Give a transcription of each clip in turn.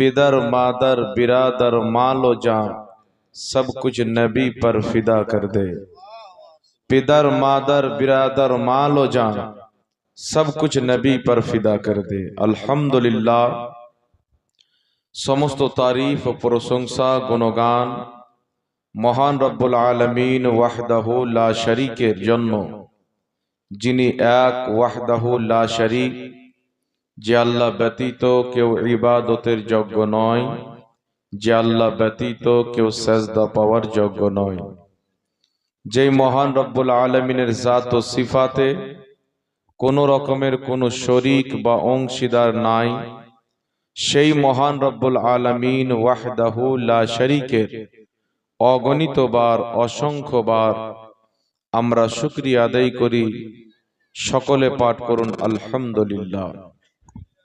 پر مادر، برادر، مال و جان، سب کچھ نبی پر فدا کر دے۔ پدر، مادر، برادر، مال و جان، سب کچھ نبی پر فدا کر دے۔ الحمدللہ۔ سمست و تعریف پرسنسا گنگان مہان رب العالمین واہدہ لا شریک جنو۔ جنی ایک وحدہ لا شریک۔ যে আল্লাহ ব্যতীত কেউ ইবাদতের যোগ্য নয়, যে আল্লাহ ব্যতীত কেউ সেজদা পাওয়ার যোগ্য নয়। যেই মহান রব্বুল আলমিনের জাত ও সিফাতে কোন রকমের কোনো শরিক বা অংশীদার নাই, সেই মহান রব্বুল আলমিন ওয়াহদাহু লা শরিকের অগণিতবার, অসংখ্যবার আমরা শুক্রিয়া আদায় করি। সকলে পাঠ করুন, আলহামদুলিল্লাহ।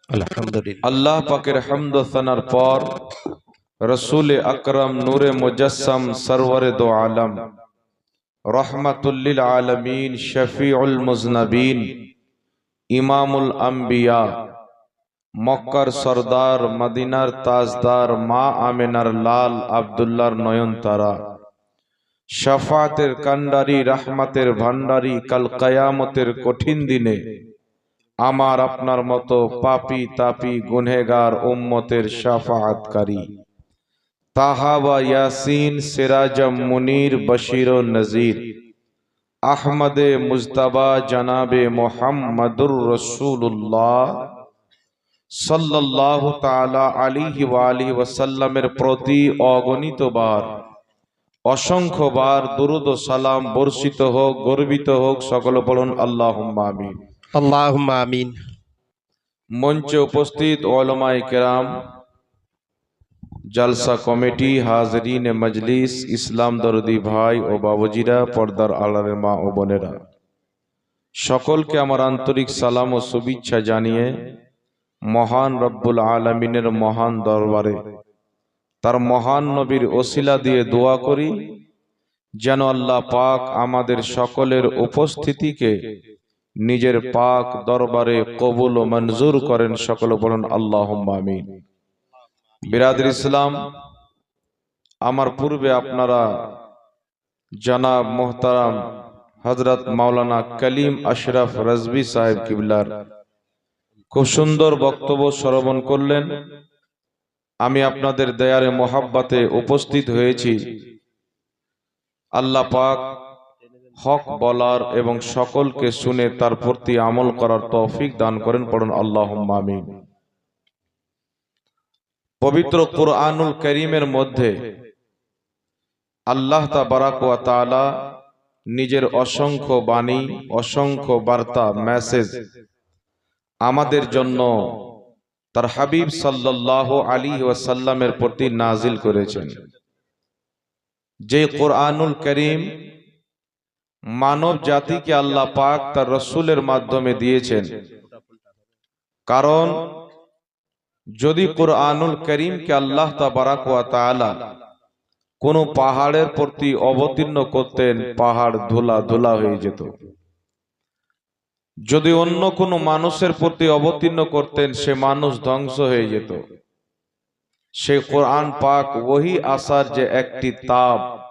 আল্লাহ পাকের হামদ সানার পর রসুল আকরম নূরে মুজাসম সরওয়ারে দো আলম রহমাতুল্লিল আলমিন শফিউল মুজনবিন, ইমামুল আম্বিয়া, মক্কার সর্দার, মদিনার তাজদার, মা আমেনার লাল আবদুল্লার নয়নতারা, শাফাতের কান্ডারি রাহমাতের ভান্ডারি কাল কায়ামতের কঠিন দিনে আমার আপনার মতো পাপি তাপি গুনহেগার উম্মতের শাফাআতকারী। তাহাবা ইয়াসিন, সিরাজম, মুনির, বশির নজির। আহমদে মুজতাবা জনাবে মোহাম্মদুর রসুল্লাহ আলাইহি ওয়া আলিহি ওয়াসাল্লামের প্রতি অগণিত বার অসংখ্য বার দুরুদ সালাম বর্ষিত হোক, গর্বিত হোক, সকল বলুন আল্লাহ আমিন। মঞ্চে উপস্থিত ওলামায়ে কেরাম, জালসা কমিটি হাজরিন মজলিস, ইসলাম দরদি ভাই ও বাবুজিরা, পর্দার আলারের মা ও বোনেরা। সকলকে আমার আন্তরিক সালাম ও শুভেচ্ছা জানিয়ে মহান রব্বুল আলমিনের মহান দরবারে তার মহান নবীর ওসিলা দিয়ে দোয়া করি, যেন আল্লাহ পাক আমাদের সকলের উপস্থিতিকে নিজের পাক দরবারে কবুল ও মঞ্জুর করেন সকল বলুন আল্লাহ আমিন। বিরাদর ইসলাম আমার পূর্বে আপনারা জনাব মোহতারাম হজরত মাওলানা কলিম আশরাফ রাজবি সাহেব কিবলার। খুব সুন্দর বক্তব্য শ্রবণ করলেন। আমি আপনাদের দয়ারে মোহাব্বাতে উপস্থিত হয়েছি। আল্লাহ পাক হক, বলার এবং সকলকে শুনে তার প্রতি আমল করার তৌফিক দান করেন, পড়ুন আল্লাহ আমিন। পবিত্র কোরআনুল করিমের মধ্যে আল্লাহ তালা নিজের অসংখ্য বাণী, অসংখ্য বার্তা, মেসেজ আমাদের জন্য তার হাবিব সাল্লাহ আলী ওয়াসাল্লামের প্রতি নাজিল করেছেন। যে কোরআনুল করিম মানব জাতিকে আল্লাহ পাক তার রসুলের মাধ্যমে দিয়েছেন। কারণ যদি কোরআনুল করিমকে আল্লাহ তালা কোন পাহাড়ের প্রতি অবতীর্ণ করতেন, পাহাড় ধুলা ধুলা হয়ে যেত। যদি অন্য কোনো মানুষের প্রতি অবতীর্ণ করতেন, সে মানুষ ধ্বংস হয়ে যেত। সে কোরআন পাক ওহি আসার যে একটি তাপ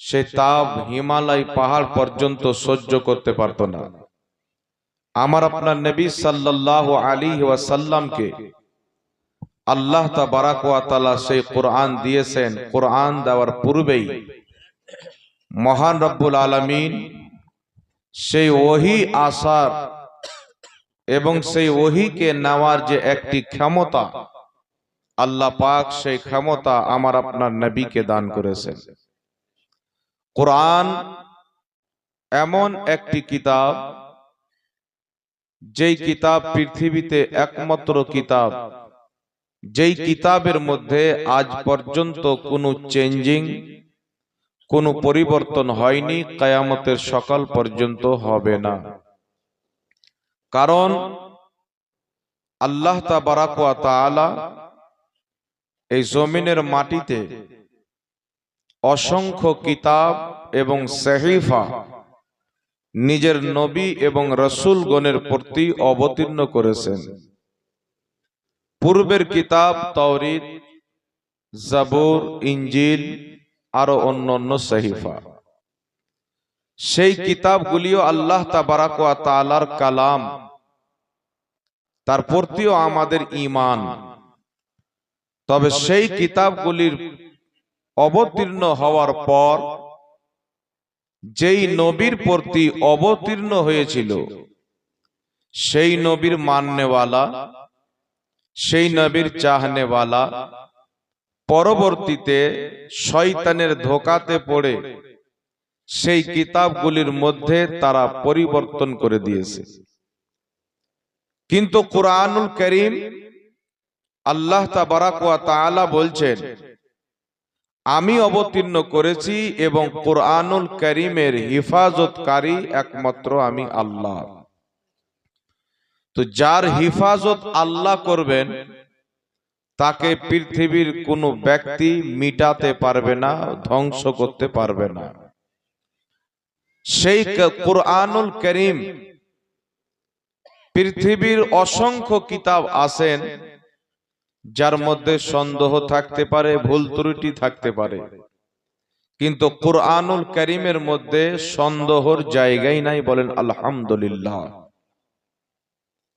সে তাপ হিমালয় পাহাড় পর্যন্ত সহ্য করতে পারত না। আমার আপনার নবী সাল্লাহ আলী ওয়াসাল্লামকে আল্লাহ তালা সেই কোরআন দিয়েছেন। কোরআন দেওয়ার পূর্বেই মহান রব্বুল আলমিন সেই ওহি আসার এবং সেই ওহিকে নেওয়ার যে একটি ক্ষমতা আল্লাহ পাক সেই ক্ষমতা আমার আপনার নবীকে দান করেছেন। কোরআন এমন একটি কিতাব, যেই কিতাব পৃথিবীতে একমাত্র কিতাব। যেই কিতাবের মধ্যে আজ পর্যন্ত কোনো চেঞ্জিং, কোনো পরিবর্তন হয়নি, কায়ামতের সকাল পর্যন্ত হবে না। কারণ আল্লাহ তালা এই জমিনের মাটিতে অসংখ্য কিতাব এবং সেহিফা নিজের নবী এবং রসুলগণের প্রতি অবতীর্ণ করেছেন। পূর্বের কিতাব তওরিত, জাবুর ইঞ্জিল আরও অন্যান্য সহিফা। সেই কিতাবগুলিও আল্লাহ তাবারাক ওয়া তাআলার কালাম। তার প্রতিও আমাদের ইমান তবে সেই কিতাবগুলির অবতীর্ণ হওয়ার পর যেই নবীর প্রতি অবতীর্ণ হয়েছিল, সেই নবীর মাননেওয়ালা, সেই নবীর চাহনেওয়ালা পরবর্তীতে শয়তানের ধোকাতে পড়ে সেই কিতাবগুলির মধ্যে তারা পরিবর্তন করে দিয়েছে। কিন্তু কোরআনুল করিম আল্লাহ তাবারাক ওয়া তাআলা বলছেন আমি অবতীর্ণ করেছি এবং কোরআনুল করিমের হিফাজতকারী একমাত্র আমি আল্লাহ। তো যার হিফাজত আল্লাহ করবেন, তাকে পৃথিবীর কোনো ব্যক্তি মিটাতে পারবে না, ধ্বংস করতে পারবে না। সেই কোরআনুল করিম, পৃথিবীর অসংখ্য কিতাব আছেন যার মধ্যে সন্দেহ থাকতে পারে, ভুল ত্রুটি থাকতে পারে। কিন্তু কোরআনুল করিমের মধ্যে সন্দেহর জায়গাই নাই বলেন আলহামদুলিল্লাহ।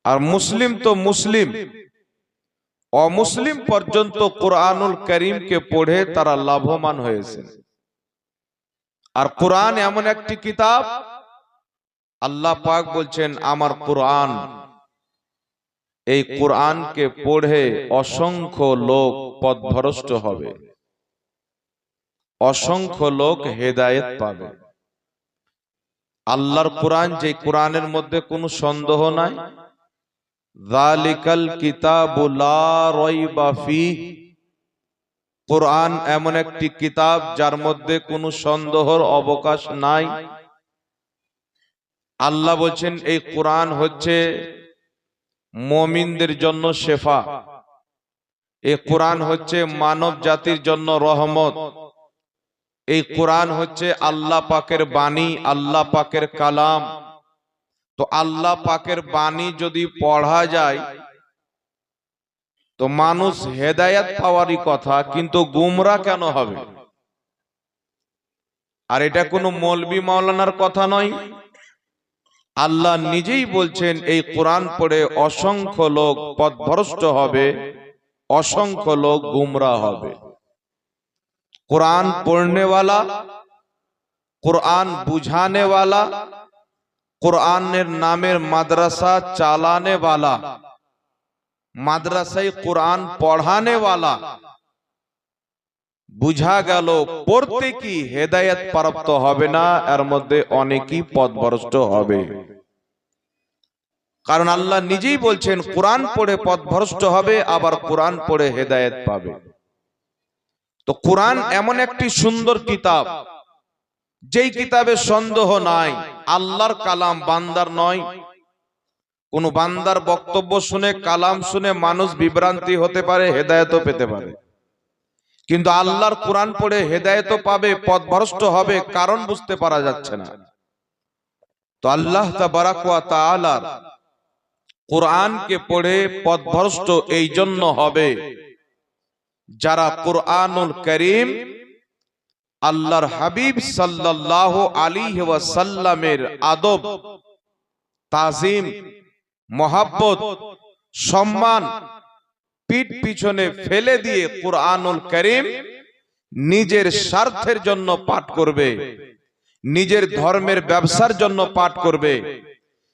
আর মুসলিম তো মুসলিম। অমুসলিম পর্যন্ত কোরআনুল করিমকে পড়ে তারা লাভবান হয়েছে। আর কোরআন এমন একটি কিতাব, আল্লাহ পাক বলছেন, আমার কোরআন এই কোরআনকে পড়ে অসংখ্য লোক পথভ্রষ্ট হবে। অসংখ্য লোক হেদায়েত পাবে। আল্লাহর কোরআন যে কোরআনের মধ্যে কোনো সন্দেহ নাই? যালিকাল কিতাবু লা রাইবা ফীহ কোরআন এমন একটি কিতাব যার মধ্যে কোনো সন্দেহর অবকাশ নাই। আল্লাহ বলছেন এই কোরআন হচ্ছে মমিনদের জন্য শেফা। এই কোরআন হচ্ছে মানব জাতির জন্য রহমত। এই কোরআন হচ্ছে আল্লাহ পাকের বাণী, আল্লাহ পাকের কালাম। তো আল্লাহ পাকের বাণী যদি পড়া যায়, তো মানুষ হেদায়াত পাওয়ারই কথা, কিন্তু গুমরা কেন হবে? আর এটা কোনো মৌলবি মাওলানার কথা নয়। আল্লাহ নিজেই বলছেন, এই কোরআন পড়ে অসংখ্য লোক পথভ্রষ্ট হবে, অসংখ্য লোক গুমরা হবে। কোরআন পড়নেওয়ালা, কোরআন বুঝানেওয়ালা, কোরআনের নামের মাদ্রাসা চালানেওয়ালা, মাদ্রাসায় কোরআন পড়ানেওয়ালা বুঝা গেল, পড়তে কি হেদায়েত প্রাপ্ত হবে না, এর মধ্যে অনেকই পথভ্রষ্ট হবে। কারণ আল্লাহ নিজেই বলছেন, কোরআন পড়ে পথভ্রষ্ট হবে, আবার কোরআন পড়ে হেদায়েত পাবে। তো কোরআন এমন একটি সুন্দর কিতাব, যেই কিতাবে সন্দেহ নাই, আল্লাহর কালাম বান্দার নয়। কোন বান্দার বক্তব্য শুনে, কালাম শুনে মানুষ বিভ্রান্তি হতে পারে, হেদায়েতও পেতে পারে। কিন্তু আল্লাহর কোরআন পড়ে হেদায়েত পাবে পথভ্রষ্ট হবে কারণ বুঝতে পারা যাচ্ছে না। তো আল্লাহ তাআলার কোরআনকে পড়ে পথভ্রষ্ট এই জন্য হবে। যারা কোরআনুল করিম আল্লাহর হাবিব সাল্লাল্লাহু আলাইহি ওয়াসাল্লামের আদব তাজিম মহাব্বত সম্মান পিঠ পিছনে ফেলে দিয়ে কোরআনুল করিম নিজের স্বার্থের জন্য পাঠ করবে, নিজের ধর্মের ব্যবসার জন্য পাঠ করবে,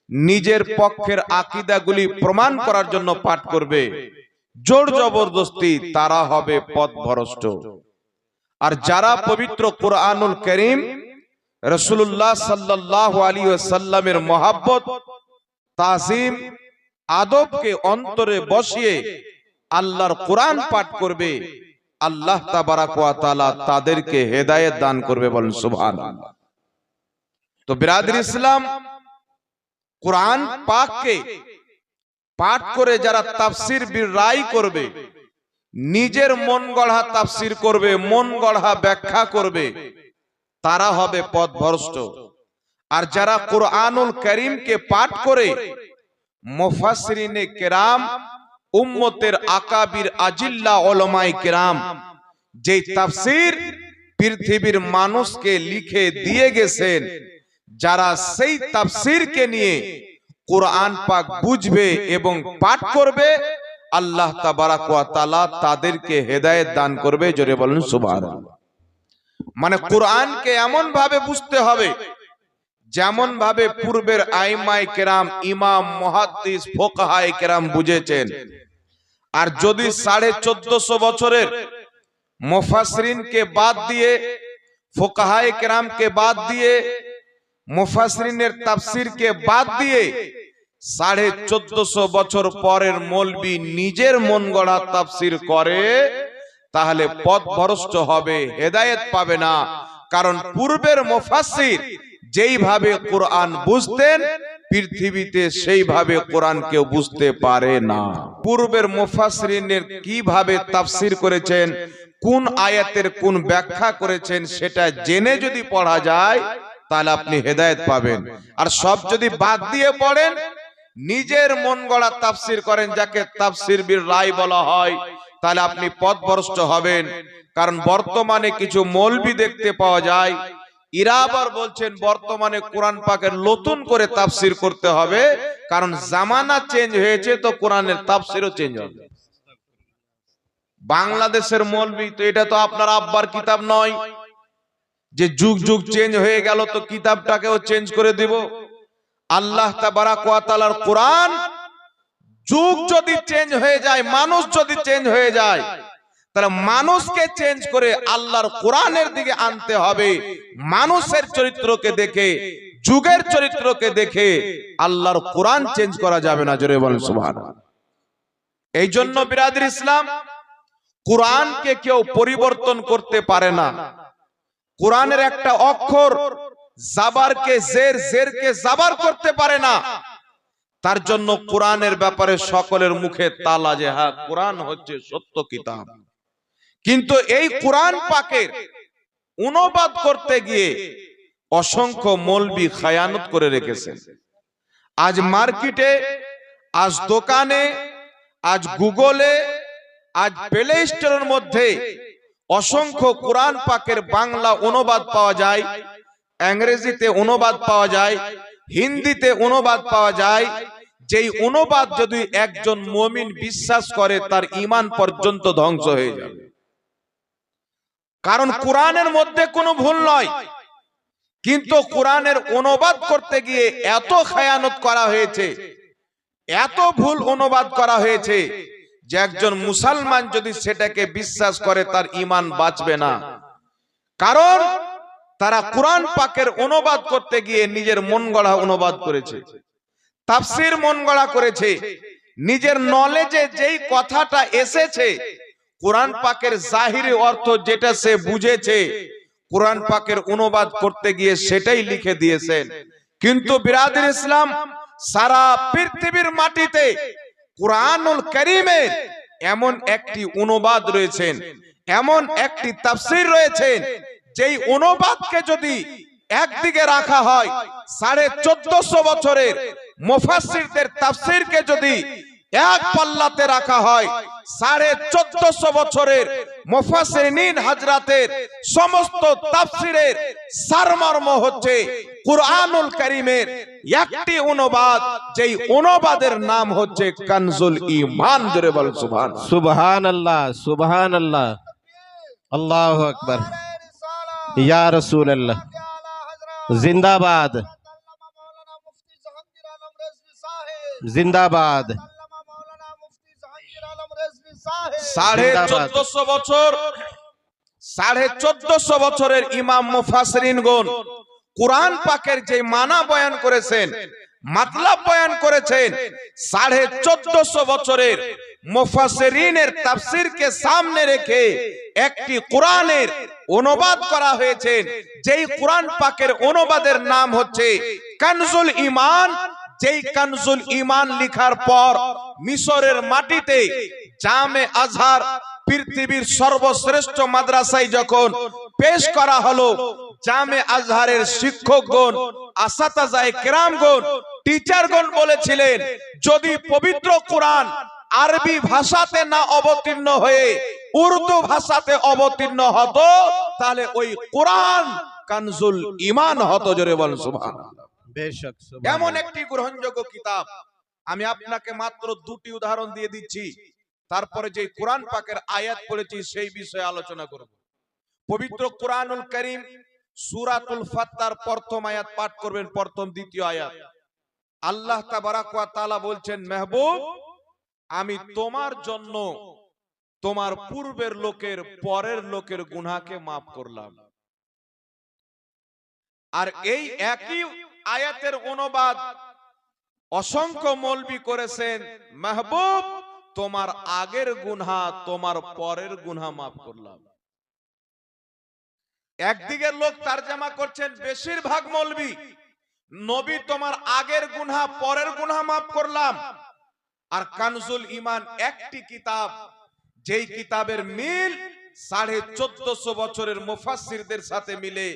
নিজের পক্ষের আকিদাগুলি প্রমাণ করার জন্য পাঠ করবে, জোর জবরদস্তি তারা হবে পথভ্রষ্ট। আর যারা পবিত্র কোরআনুল করিম রসুল্লাহ সাল্লাহ আলী সাল্লামের মহাব্বত, তাজিম, আদবকে অন্তরে বসিয়ে আল্লাহর কোরআন পাঠ করবে, আল্লাহ তাদেরকে হেদায়েত দান করবে বলেন সুবহানাল্লাহ। তো বিরাদর ইসলাম, কোরআন পাককে পাঠ করে যারা তাফসির রায় করবে, নিজের মন গড়া তাফসির করবে, মন গড়া ব্যাখ্যা করবে, তারা হবে পথভ্রষ্ট। আর যারা কোরআনুল করিমকে পাঠ করে, মুফাসসিরিনে কেরাম উম্মতের আকাবির আজিল্লা ওলামাই কেরাম যে তাফসির পৃথিবীর মানুষকে লিখে দিয়ে গেছেন, যারা সেই তাফসিরকে নিয়ে কোরআন পাক বুঝবে এবং পাঠ করবে, আল্লাহ তাবারাক ওয়া তাআলা তাদেরকে হেদায়েত দান করবে, জোরে বলেন সুবহানাল্লাহ। মানে কোরআনকে এমন ভাবে বুঝতে হবে যেমন ভাবে পূর্বের আইমাই কেরাম ইমাম, মহাদ্দিস ফোকাহাই কেরাম বুঝেছেন। আর যদি সাড়ে চোদ্দশো বছরের মুফাসরিনকে বাদ দিয়ে ফোকাহাই কেরামকে বাদ দিয়ে মুফাসরিনের তাফসিরকে বাদ দিয়ে সাড়ে চোদ্দশো বছর পরের মলবি নিজের মন গড়া তাফসির করে, তাহলে পথ ভরষ্ট হবে, হেদায়েত পাবে না। কারণ পূর্বের মুফাসসির যেইভাবে কোরআন বুঝতেন, পৃথিবীতে সেইভাবে কোরআন কেউ বুঝতে পারে না। পূর্বের মুফাসরিনের কীভাবে তাফসির করেছেন, কোন আয়াতের কোন ব্যাখ্যা করেছেন, সেটা জেনে যদি পড়া যায়, তাহলে আপনি হেদায়েত পাবেন। আর সব যদি বাদ দিয়ে পড়েন, নিজের মন গড়া তাফসির করেন, যাকে তাফসির বীর রায় বলা হয়, তাহলে আপনি পথভ্রষ্ট হবেন। কারণ বর্তমানে কিছু মৌলবি দেখতে পাওয়া যায় ইরা আবার বলছেন, বর্তমানে কোরআন পাকের নতুন করে তাফসির করতে হবে, কারণ জামানা চেঞ্জ হয়েছে তো কোরআনের তাফসিরও চেঞ্জ হবে। বাংলাদেশের মৌলবি, তো এটা তো আপনার আব্বার কিতাব নয়। যে যুগ যুগ চেঞ্জ হয়ে গেল তো কিতাবটাকেও চেঞ্জ করে দিব। আল্লাহ তাবারাক ওয়া তাআলার কোরআন যুগ যদি চেঞ্জ হয়ে যায়, মানুষ যদি চেঞ্জ হয়ে যায় তাহলে মানুষকে চেঞ্জ করে আল্লাহর কোরআনের দিকে আনতে হবে। মানুষের চরিত্রকে দেখে, যুগের চরিত্রকে দেখে আল্লাহর কোরআন চেঞ্জ করা যাবে না, জোরে বলেন, সুবহানাল্লাহ। এই জন্য বিরাদির ইসলাম, কোরআনকে কেউ পরিবর্তন করতে পারে না। কোরআনের একটা অক্ষর জাবারকে জের, জেরকে জাবার করতে পারে না। তার জন্য কোরআনের ব্যাপারে সকলের মুখে তালা যে হ্যাঁ কোরআন হচ্ছে সত্য কিতাব। কিন্তু এই কোরআন পাকের অনুবাদ করতে গিয়ে অসংখ্য মলবি খায়ানত করে রেখেছে আজ মার্কেটে, আজ দোকানে, আজ গুগলে, আজ প্লে স্টোরের মধ্যে অসংখ্য কোরআন পাকের বাংলা অনুবাদ পাওয়া যায়, ইংরেজিতে অনুবাদ পাওয়া যায়, হিন্দিতে অনুবাদ পাওয়া যায়। যেই অনুবাদ যদি একজন মমিন বিশ্বাস করে, তার ইমান পর্যন্ত ধ্বংস হয়ে যাবে। কারণ কোরআনের মধ্যে কোনো ভুল নয়। কিন্তু কোরআনের অনুবাদ করতে গিয়ে এত খায়ানত করা হয়েছে। এত ভুল অনুবাদ করা হয়েছে যে একজন মুসলমান যদি সেটাকে বিশ্বাস করে তার ইমান বাঁচবে না। কারণ তারা কোরআন পাকের অনুবাদ করতে গিয়ে নিজের মন গড়া অনুবাদ করেছে। তাফসির মন গড়া করেছে। নিজের নলেজে যেই কথাটা এসেছে কোরআন পাকের জাহিরি অর্থ যেটা সে বুঝেছে কোরআন পাকের অনুবাদ করতে গিয়ে সেটাই লিখে দিয়েছেন। কিন্তু বিরাদের ইসলাম সারা পৃথিবীর মাটিতে কোরআনুল করিমের এমন একটি অনুবাদ রয়েছেন। এমন একটি তাফসির রয়েছেন যেই অনুবাদকে যদি একদিকে রাখা হয় সাড়ে চোদ্দশো বছরের মুফাসসিরদের তাফসিরকে যদি এক পাল্লাতে রাখা হয়। সাড়ে চোদ্দশো বছরের মুফাসসিরিন হাজরাতের সমস্ত তাফসিরের সারমর্ম হচ্ছে কুরআনুল কারীমের একটি অনুবাদ, যেই অনুবাদের নাম হচ্ছে কানজুল ঈমান। জোরে বল সুবহান। সুবহান আল্লাহ সুবহান আল্লাহ আল্লাহ আকবার। ইয়া রসুল আল্লাহ জিন্দাবাদ। জিন্দাবাদ। সাড়ে চোদ্দশো বছর সাড়ে চোদ্দশো বছরের ইমাম মুফাসরিনগণ কোরআন পাকের যে মানা বয়ান করেছেন মাতলাব বয়ান করেছেন সাড়ে চোদ্দশো বছরের মুফাসরিনের তাফসিরকে সামনে রেখে একটি কোরআনের অনুবাদ করা হয়েছে যেই কোরআন পাকের অনুবাদের নাম হচ্ছে কানজুল ইমান যেই কানজুল ইমান লিখার পর মিশরের মাটিতে জামে আজহার পৃথিবীর সর্বশ্রেষ্ঠ মাদ্রাসায় যখন পেশ করা হলো জামে আজহারের শিক্ষকগণ আসাতাজায় কেরামগণ টিচারগণ বলেছিলেন যদি পবিত্র কোরআন আরবি ভাষাতে না অবতীর্ণ হয়ে উর্দু ভাষাতে অবতীর্ণ হতো তাহলে ওই কোরআন কানজুল ইমান হতো জোরে বল বেশক এমন একটি গ্রহণযোগ্য কিতাব আমি আপনাকে মাত্র দুটি উদাহরণ দিয়ে দিচ্ছি। তারপরে যে কোরআন পাকের আয়াত পড়েছি সেই বিষয়ে আলোচনা করব। পবিত্র কোরআনুল করিম সূরাতুল ফাত্তার প্রথম আয়াত পাঠ করবেন, প্রথম দ্বিতীয় আয়াত। আল্লাহ তাআলা বলছেন, মেহবুব, আমি তোমার জন্য তোমার পূর্বের লোকের পরের লোকের গুনাহকে মাফ করলাম। আর এই একই আয়াতের অনুবাদ অসংখ্য মলবি করেছেন, মাহবুব তোমার আগের গুনহা, তোমার পরের গুনহা মাফ করলাম। একদিকের লোক তারজামা করছেন, বেশিরভাগ মলবি, নবী তোমার আগের গুনহা, পরের গুনহা মাফ করলাম। আর কানজুল ইমান একটি কিতাব, যেই কিতাবের মিল সাড়ে চোদ্দশো বছরের মুফাসসিরদের সাথে মিলে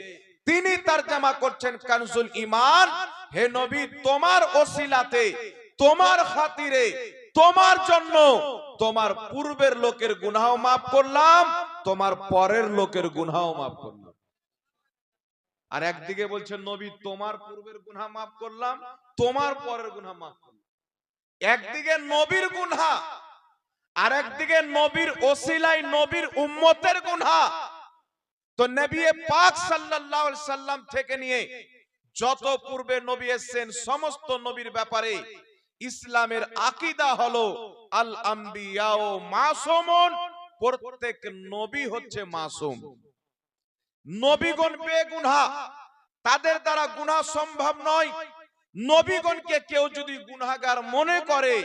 তিনি তার জামা করছেন কানজুল ইমান, হে নবী, তোমার ওসিলাতে, তোমার খাতিরে তোমার জন্য তোমার পূর্বের লোকের গুনাহ মাফ করলাম, তোমার পরের লোকের গুনাহ মাফ করলাম। আর একদিকে বলছেন নবী, তোমার পূর্বের গুনাহ মাফ করলাম, তোমার পরের গুনাহ মাফ করলাম। একদিকে নবীর গুনাহ, আর একদিকে নবীর ওসিলাই নবীর উম্মতের গুনাহ। তো নবী পাক সাল্লাল্লাহু আলাইহি সাল্লাম থেকে নিয়ে যত পূর্বে নবী এসেছেন, সমস্ত নবীর ব্যাপারে ইসলামের আকিদা হলো আল আম্বিয়া ও মাসুমুন। প্রত্যেক নবী হচ্ছে মাসুম। নবীগণ বেগুনাহ তাদের দ্বারা গুনাহ সম্ভব নয়। নবীগণকে কেউ যদি গুনাহগার মনে করে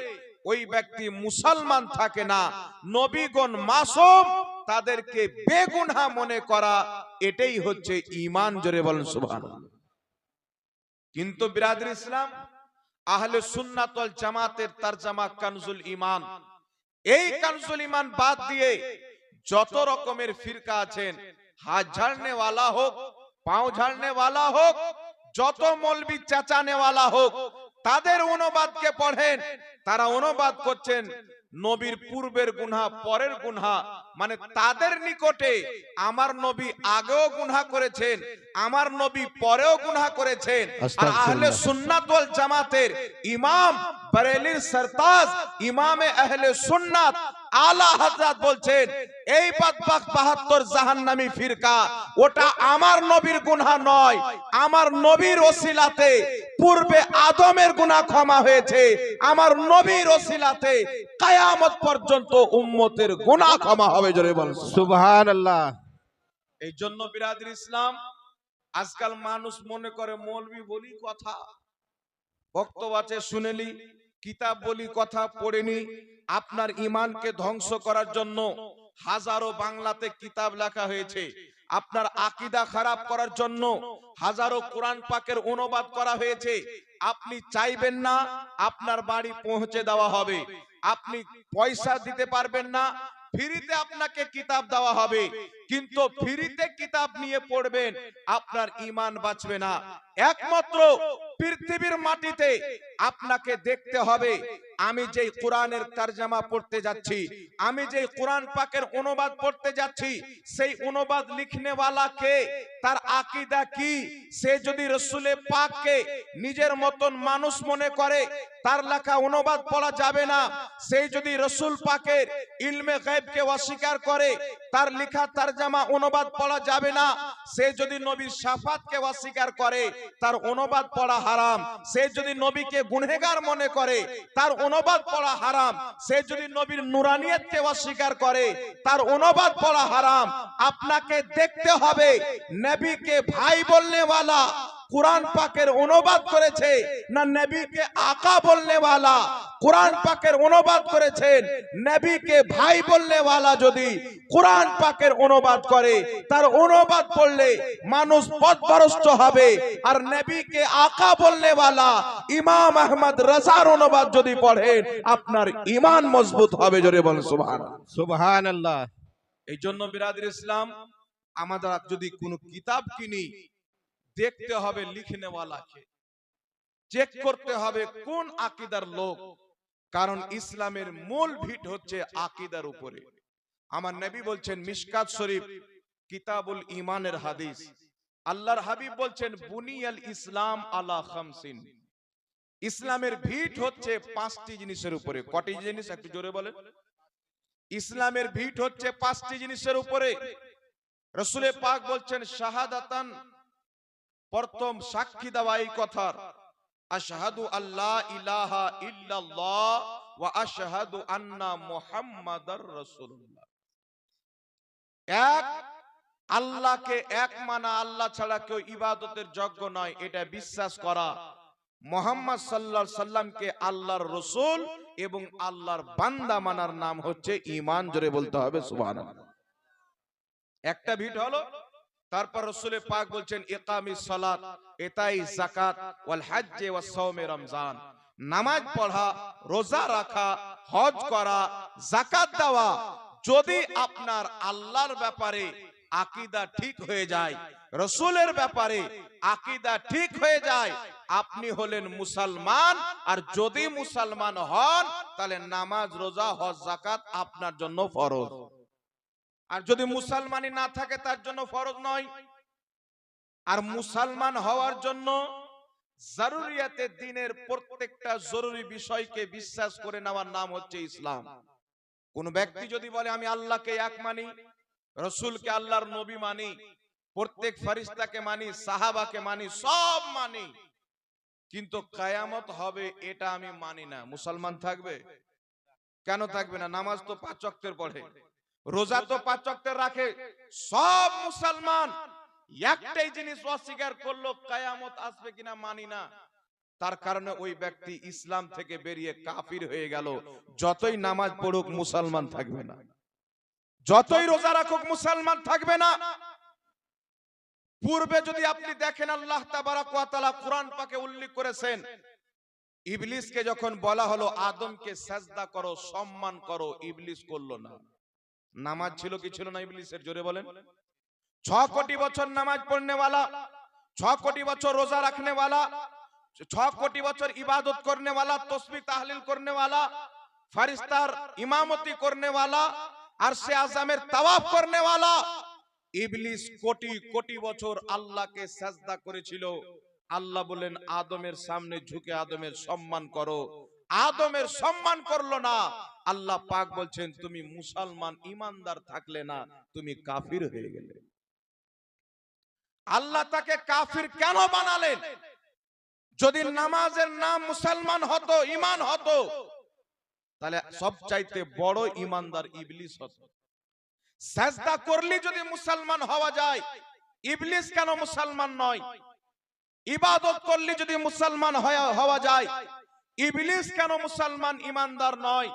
ওই ব্যক্তি মুসলমান থাকে না। নবীগণ মাসুম তাদেরকে বেগুনাহ মনে করা এটাই হচ্ছে ঈমান। জোরে বলেন সুবহানাল্লাহ। কিন্তু বিরাদর ইসলাম আহলে সুন্নাতল জামাতের তার জামা কানজুল ইমান এই কানজুল ইমান বাদ দিয়ে যত রকমের ফিরকা আছেন, হাত ঝাড়নেওয়ালা হোক, পাও ঝাড়নেওয়ালা হোক, যত মলবি চাচানেওয়ালা হোক, তাদের অনুবাদকে পড়েন, তারা অনুবাদ করছেন, নবীর পূর্বের গুনহা, পরের গুনহা মানে তাদের নিকটে আমার নবী আগেও গুনহা করেছেন আমার নবী পরেও গুনহা করেছেন। আর আহলে সুন্নাত ওয়াল জামাতের ইমাম বরেলির সরতাজ ইমামে আহলে সুন্নাত আলা হযরত বলছেন এই বাদবাক 72 জাহান্নামী ফিরকা ওটা আমার নবীর গুনাহ নয়। আমার নবীর ওসিলাতে পূর্বে আদমের গুনাহ ক্ষমা হয়েছে। আমার নবীর ওসিলাতে কিয়ামত পর্যন্ত উম্মতের গুনাহ ক্ষমা হবে। জোরে বল সুবহানাল্লাহ। এই জন্য বিরাদর ইসলাম আজকাল মানুষ মনে করে মৌলবি বলি কথা বক্তব্য আছে শুনেলি কিতাব বলি কথা পড়েনি আপনার ইমানকে ধ্বংস করার জন্য হাজারো বাংলাতে কিতাব লেখা হয়েছে। আপনার আকিদা খারাপ করার জন্য হাজারো কোরআন পাকের অনুবাদ করা হয়েছে। আপনি চাইবেন না আপনার বাড়ি পৌঁছে দেওয়া হবে। আপনি পয়সা দিতে পারবেন না ফ্রিতে আপনাকে কিতাব দেওয়া হবে। কিন্তু ফ্রিতে কিতাব নিয়ে পড়বেন, আপনার ইমান বাঁচবে না। একমাত্র পৃথিবীর মাটিতে আপনাকে দেখতে হবে, আমি যেই কোরআনের তরজমা পড়তে যাচ্ছি, আমি যেই কোরআন পাকের অনুবাদ পড়তে যাচ্ছি, সেই অনুবাদ লিখনে वाला কে? তার আকিদা কি? সে যদি রসুলে পাককে নিজের মতন মানুষ মনে করে, তার লেখা অনুবাদ পড়া যাবে না। সেই যদি রসুল পাকের ইলমে গায়বকে অস্বীকার করে, তার লেখা তর্জামা অনুবাদ পড়া যাবে না। সে যদি নবীর সাফাতকে অস্বীকার করে, তার অনুবাদ পড়া হারাম। সে যদি নবীকে গুনহেগার মনে করে, তার অনুবাদ পড়া হারাম। সে যদি নবীর নুরানিয়তকে অস্বীকার করে, তার অনুবাদ পড়া হারাম। আপনাকে দেখতে হবে, নবীকে ভাই বলনেওয়ালা কোরআন পাকের অনুবাদ করেছে, না নবীকে আকা বলনেওয়ালা? কোরআন পাকের অনুবাদ করেছেন। নবীকে ভাই বললে ওয়ালা যদি কোরআন পাকের অনুবাদ করে তার অনুবাদ করলে মানুষ পথভ্রষ্ট হবে। আর নবীকে আকা বললে ওয়ালা ইমাম আহমদ রাজার অনুবাদ যদি পড়েন আপনার ইমান মজবুত হবে জোরে বলেন সুবহান সুবহান আল্লাহ এই জন্য বিরাদের ইসলাম আমাদের যদি কোন কিতাব কিনি দেখতে হবে লিখনেওয়ালাকে চেক করতে হবে কোন আকিদার লোক কারণ ইসলামের মূল ভিট হচ্ছে আকিদার উপরে। আমার নবী বলছেন মিশকাত শরীফ কিতাবুল ইমানের হাদিস। আল্লাহর হাবিব বলছেন বুনিয়াল ইসলাম আলা খামসিন। ইসলামের ভিট হচ্ছে পাঁচটি জিনিসের উপরে। কটি জিনিস একটু জোরে বলেন? ইসলামের ভিট হচ্ছে পাঁচটি জিনিসের উপরে। রসুলে পাক বলছেন শাহাদাতান প্রথম সাক্ষী দেওয়া এই কথার। আশহাদু আল্লাহ ইলাহা ইল্লাল্লাহ ওয়া আশহাদু আন্না মুহাম্মাদার রাসূলুল্লাহ। এক, আল্লাহকে এক মানা আল্লাহ ছাড়া কেউ ইবাদতের যোগ্য নয়, এটা বিশ্বাস করা। মোহাম্মদ সাল্লাল্লাহু সাল্লামকে আল্লাহর রসুল এবং আল্লাহর বান্দা মানার নাম হচ্ছে ঈমান, জোরে বলতে হবে, সুবহানাল্লাহ। একটা ভিট হলো তারপর রসুলের পাক বলছেন ইকামিস সালাত এতাই যাকাত, ওয়াল হজ্জে ওয়াস সাওমে রমজান। নামাজ পড়া, রোজা রাখা, হজ করা, যাকাত দেওয়া, যদি আপনার আল্লাহর ব্যাপারে আকীদা ঠিক হয়ে যায়, রসুলের ব্যাপারে আকীদা ঠিক হয়ে যায়, আপনি হলেন মুসলমান। আর যদি মুসলমান হন, তাহলে নামাজ, রোজা, হজ, যাকাত আপনার জন্য ফরজ। আর যদি মুসলমানই না থাকে, তার জন্য ফরজ নয়। আর মুসলমান হওয়ার জন্য জরুরিয়াতে দিনের প্রত্যেকটা জরুরি বিষয়কে বিশ্বাস করে নেওয়ার নাম হচ্ছে ইসলাম। কোন ব্যক্তি যদি বলে, আমি আল্লাহকে এক মানি, রসুলকে আল্লাহর নবী মানি, প্রত্যেক ফারিস্তাকে মানি, সাহাবাকে মানি, সব মানি, কিন্তু কায়ামত হবে, এটা আমি মানি না। মুসলমান থাকবে? কেন থাকবে না? নামাজ তো পাঁচ ওয়াক্তের পড়ে। রোজা তো পাঁচ ওয়াক্তের রাখে। সব মুসলমান একটাই জিনিস অস্বীকার করল, কায়ামত আসবে কিনা মানি না। তার কারণে ওই ব্যক্তি ইসলাম থেকে বেরিয়ে কাফির হয়ে গেল। যতই নামাজ পড়ুক মুসলমান থাকবে না। যতই রোজা রাখুক মুসলমান থাকবে না। পূর্বে যদি আপনি দেখেন, আল্লাহ তাবারাক কোরআন পাকে উল্লেখ করেছেন, ইবলিসকে যখন বলা হলো, আদমকে সাজদা করো, সম্মান করো, ইবলিস করল না। নামাজ ছিল কি ছিল না ইবলিসের জোরে বলেন। ছ কোটি বছর নামাজ পড়নে পড়নেওয়ালা ছ কোটি বছর রোজা রাখনে রাখনেওয়ালা ছ কোটি বছর ইবাদত করনে করনেওয়ালা তসবি তাহলিল করনে করনেওয়ালা ফারিস্তার ইমামতি করনেওয়ালা আর সে আজামের তাওয়াফ করনে করনেওয়ালা। ইবলিস কোটি কোটি বছর আল্লাহকে সাজদা করেছিল। আল্লাহ বলেন আদমের সামনে ঝুঁকে আদমের সম্মান করো। আদমের সম্মান করল না। আল্লাহ পাক বলছেন, তুমি মুসলমান, ইমানদার থাকলে না, তুমি কাফির হয়ে গেলে। আল্লাহ তাকে কাফির কেন বানালেন? যদি নামাজের নাম মুসলমান হতো ইমান হতো, তাহলে সবচাইতে বড় ইমানদার ইবলিস হতো। সাজদা করলে যদি মুসলমান হওয়া যায়, ইবলিস কেন মুসলমান নয়? ইবাদত করলে যদি মুসলমান হওয়া যায়, ইবলিস কেন মুসলমান, ইমানদার নয়?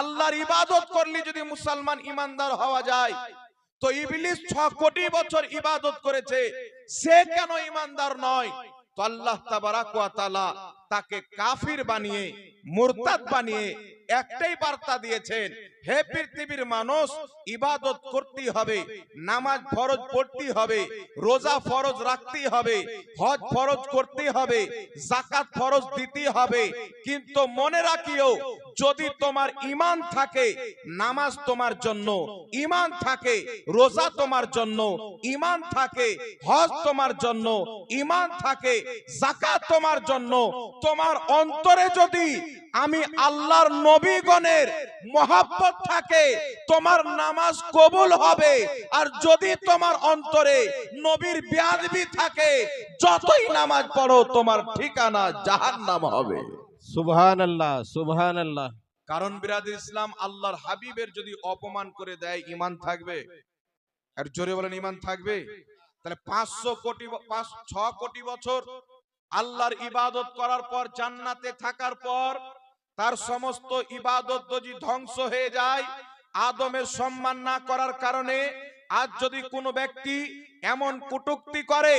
আল্লাহর ইবাদত করলে যদি মুসলমান ইমানদার হওয়া যায়, তো ইবলিস ছ কোটি বছর ইবাদত করেছে, সে কেন ইমানদার নয়? তো আল্লাহ তাবারাক তাকে কাফির বানিয়ে, মুরতাদ বানিয়ে একটাই বার্তা দিয়েছেন, হে পৃথিবীর মানুষ, ইবাদত করতে হবে, নামাজ ফরজ পড়তে হবে, রোজা ফরজ রাখতে হবে, হজ ফরজ করতে হবে জাকাত ফরজ দিতে হবে, কিন্তু মনে রাখিও, যদি তোমার ইমান থাকে, নামাজ তোমার জন্য ইমান থাকে, রোজা তোমার জন্য ইমান থাকে, হজ তোমার জন্য ইমান থাকে জাকাত তোমার জন্য, তোমার অন্তরে যদি আমি আল্লাহর নবীগণের মহাব্বত থাকে তোমার নামাজ কবুল হবে। আর যদি তোমার অন্তরে নবীর বেয়াদবি থাকে যতই নামাজ পড়ো তোমার ঠিকানা জাহান্নাম হবে। সুবহান আল্লাহ সুবহান আল্লাহ কারণ বিরাদির ইসলাম আল্লাহর হাবিবের যদি অপমান করে দেয় ইমান থাকবে? আর জোরে বলেন ইমান থাকবে? তাহলে পাঁচশো কোটি পাঁচ ছ কোটি বছর আল্লাহর ইবাদত করার পর জান্নাতে থাকার পর তার সমস্ত ইবাদত যদি ধ্বংস হয়ে যায়, আদমের সম্মান না করার কারণে আজ যদি কোনো ব্যক্তি এমন কটুক্তি করে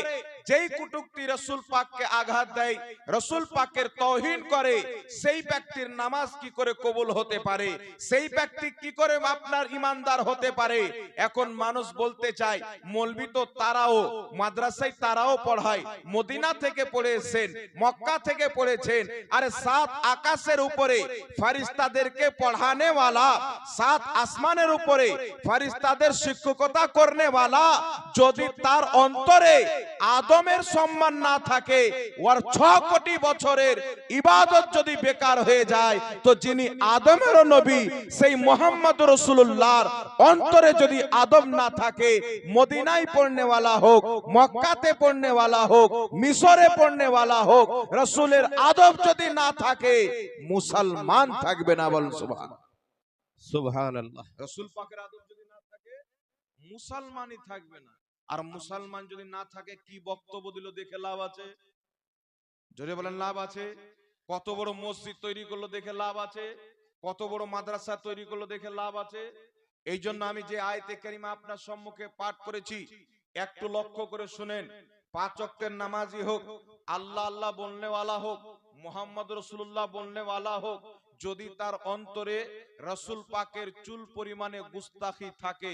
যেই কুটুকটি রসুল পাককে আঘাত দেয়, রসুল পাকের তহিন করে, সেই ব্যক্তির নামাজ কি করে কবুল হতে পারে? সেই ব্যক্তি কি করে আপনার ইমানদার হতে পারে? এখন মানুষ বলতে চায়, মলবি তো তারাও, মাদ্রাসায় তারাও পড়ায়, মদিনা থেকে পড়েছেন, মক্কা থেকে পড়েছেন, আরে সাত আকাশের উপরে ফারিস্তাদেরকে পড়ানেওয়ালা, সাত আসমানের উপরে ফারিস্তাদের শিক্ষকতা করনেওয়ালা, যদি তার অন্তরে আদর আদমের সম্মান না থাকে ওর ছ কোটি বছরের ইবাদত যদি বেকার হয়ে যায় তো যিনি আদমেরও নবী সেই মোহাম্মদ রসুল্লাহর অন্তরে যদি আদম না থাকে মদিনায় পড়নেওয়ালা হোক মক্কাতে পড়নেওয়ালা হোক মিশরে পড়নেওয়ালা হোক রসুলের আদব যদি না থাকে মুসলমান থাকবে না বল সুবহান সুবহান আল্লাহ রসুল পাকের আদব যদি না থাকে মুসলমানই থাকবে না। আর মুসলমান যদি না থাকে কি বক্তব্য দিল দেখে লাভ আছে? জোরে বলেন লাভ আছে? কত বড় মসজিদ তৈরি করল দেখে লাভ আছে? কত বড় মাদ্রাসা তৈরি করল দেখে লাভ আছে? এই জন্য আমি যে আয়তে কারিমা আপনার সম্মুখে পাঠ করেছি একটু লক্ষ্য করে শুনেন। পাঁচ অক্টের নামাজি হোক আল্লাহ আল্লাহ বলনেওয়ালা হোক মোহাম্মদ রসুল্লাহ বলনেওয়ালা হোক যদি তার অন্তরে রসুল পাকের চুল পরিমাণে গুস্তাখি থাকে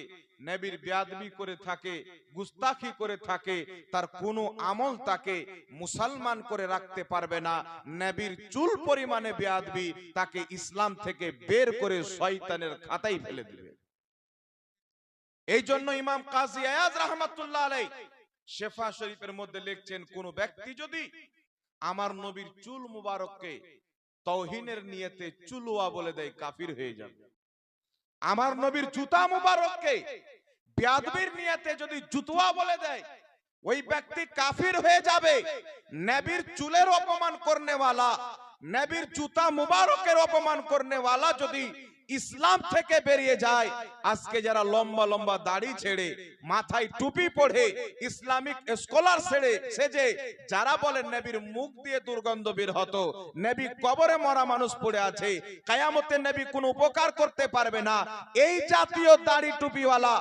নবীর বেয়াদবি করে থাকে গুস্তাখি করে থাকে তার কোনো আমল তাকে মুসলমান করে রাখতে পারবে না। নবীর চুল পরিমাণে বেয়াদবি তাকে ইসলাম থেকে বের করে শয়তানের খাতায় ফেলে দিবে। এই জন্য ইমাম কাজী আয়াজ রহমাতুল্লাহ আলাই শেফা শরীফের মধ্যে লিখছেন কোন ব্যক্তি যদি আমার নবীর চুল মুবারককে তৌহিনের নিয়েতে চুলুয়া বলে দেয় কাফির হয়ে যাবে। আমার নবীর জুতা মুবারককে বেয়াদবির নিয়েতে যদি জুতুয়া বলে দেয় ওই ব্যক্তি কাফির হয়ে যাবে। নবীর চুলের অপমান করনেওয়ালা নবীর জুতা মুবারকের অপমান করনেওয়ালা যদি ইসলাম থেকে বেরিয়ে যায়। আজকে যারা লম্বা লম্বা দাড়ি ছেড়ে, মাথায় টুপি পড়ে, ইসলামিক স্কলার ছেড়ে সেজে, যারা বলেন নবীর মুখ দিয়ে দুর্গন্ধ বের হতো, নবী কবরে মরা মানুষ পড়ে আছে কায়ামতের নবী কোনো উপকার করতে পারবে না। এই জাতীয় দাড়ি টুপিওয়ালা